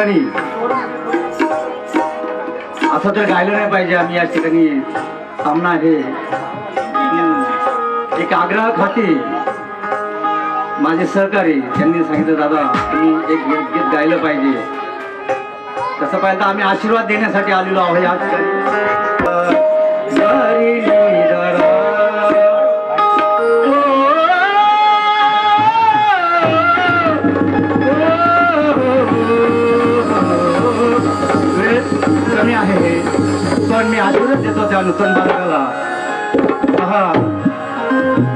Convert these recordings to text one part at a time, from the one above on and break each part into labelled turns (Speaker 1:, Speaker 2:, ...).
Speaker 1: ठिकाणी. असं तर गायलं नाही पाहिजे आम्ही या ठिकाणी. सामना हे. एक आग्रह खाती माझे सहकारी त्यांनी सांगितलं दादा तुम्ही एक गीत गीत गायलं पाहिजे. तसं पाहिलं तर आम्ही आशीर्वाद देण्यासाठी आलेलो आहोत या ठिकाणी. नूतन बालकाला पहा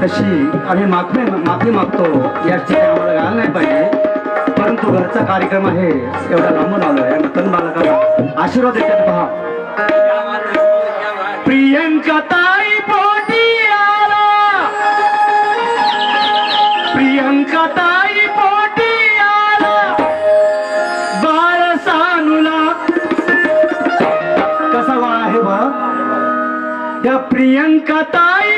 Speaker 1: तशी आम्ही माफी माफी मागतो या ठिकाणी आम्हाला गायला नाही पाहिजे परंतु घरचा कार्यक्रम आहे एवढा लांबून आलो या नूतन बालकाला आशीर्वाद देतात. पहा. प्रियंका ताई. त्या प्रियंका ताई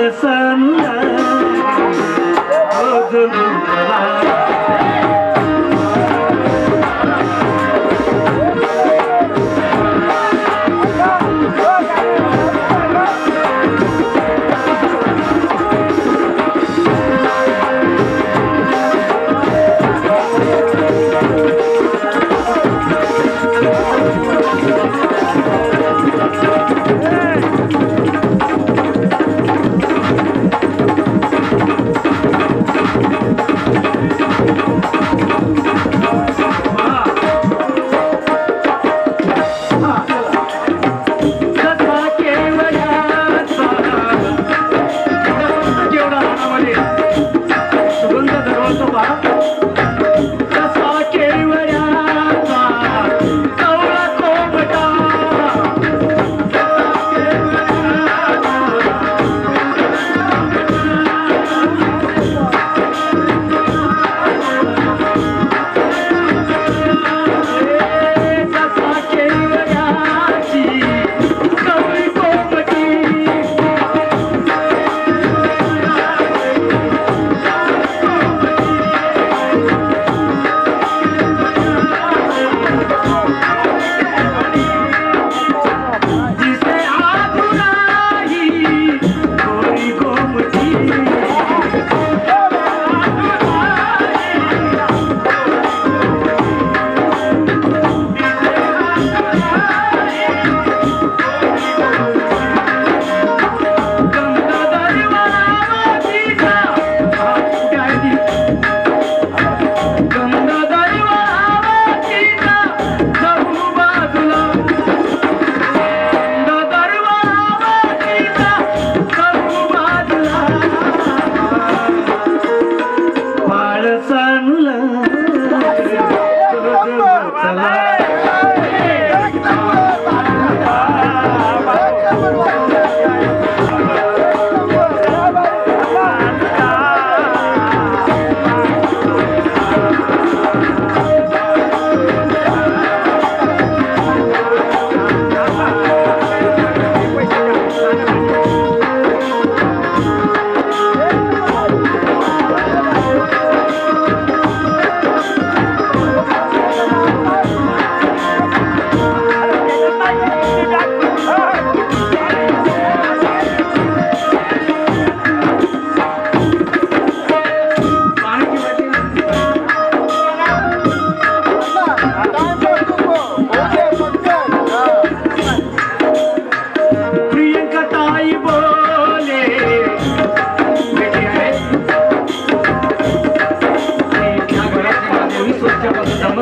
Speaker 1: Elephant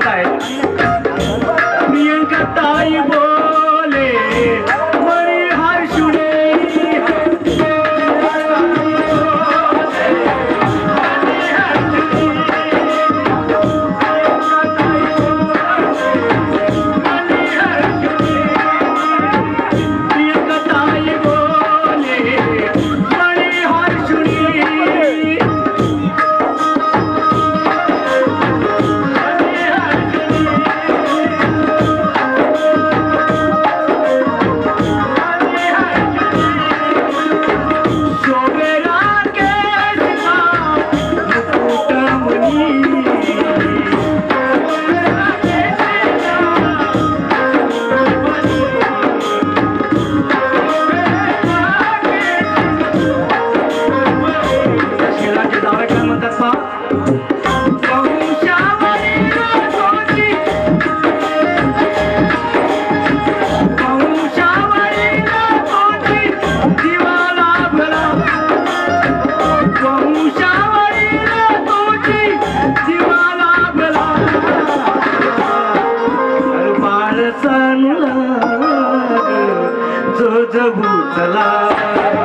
Speaker 1: 我 जबू चला.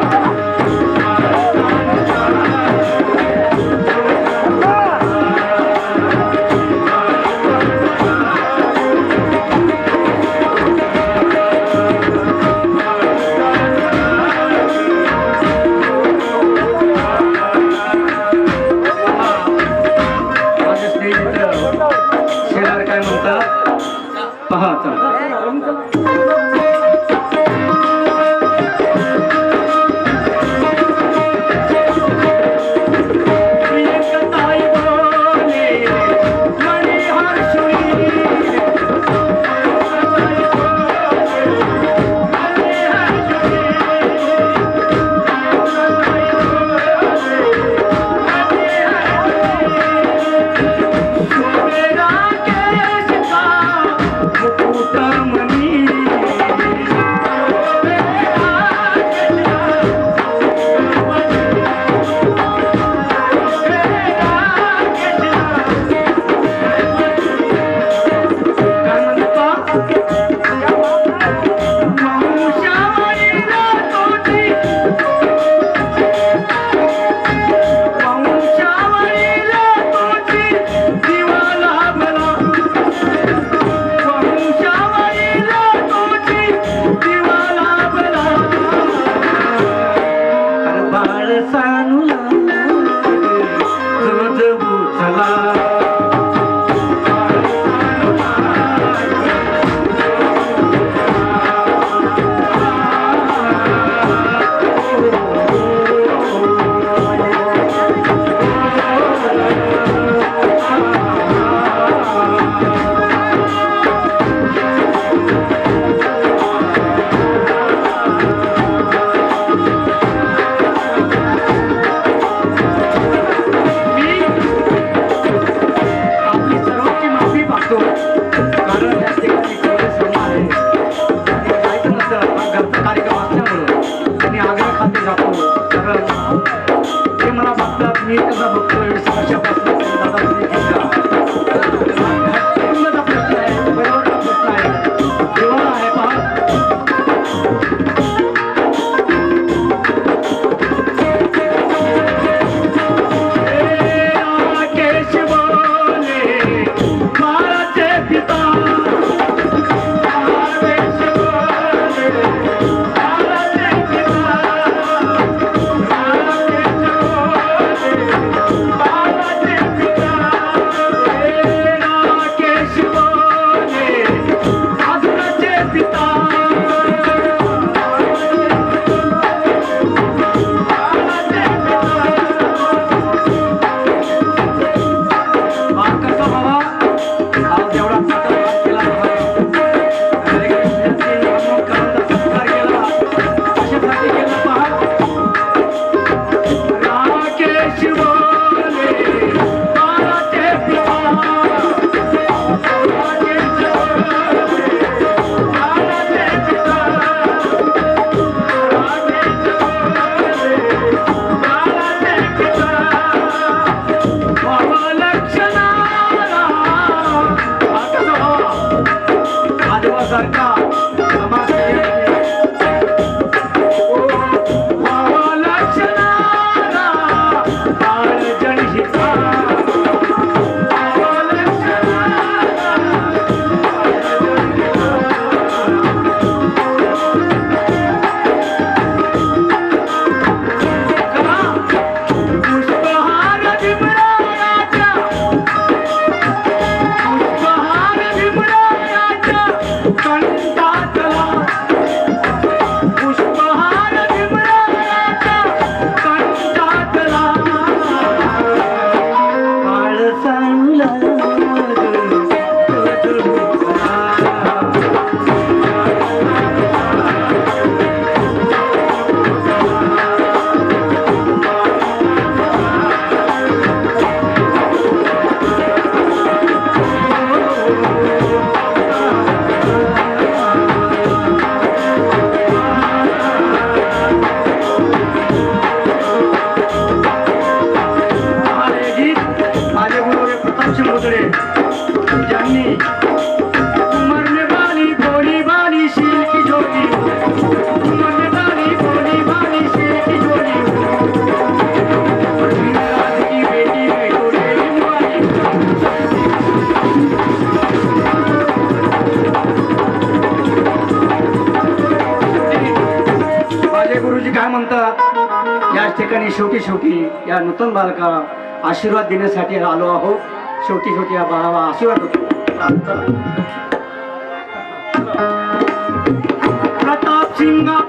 Speaker 1: शेवटी शेवटी या नूतन बालकाला आशीर्वाद देण्यासाठी आलो आहोत. शेवटी शेवटी या बाळाला आशीर्वाद होतो प्रताप सिंगा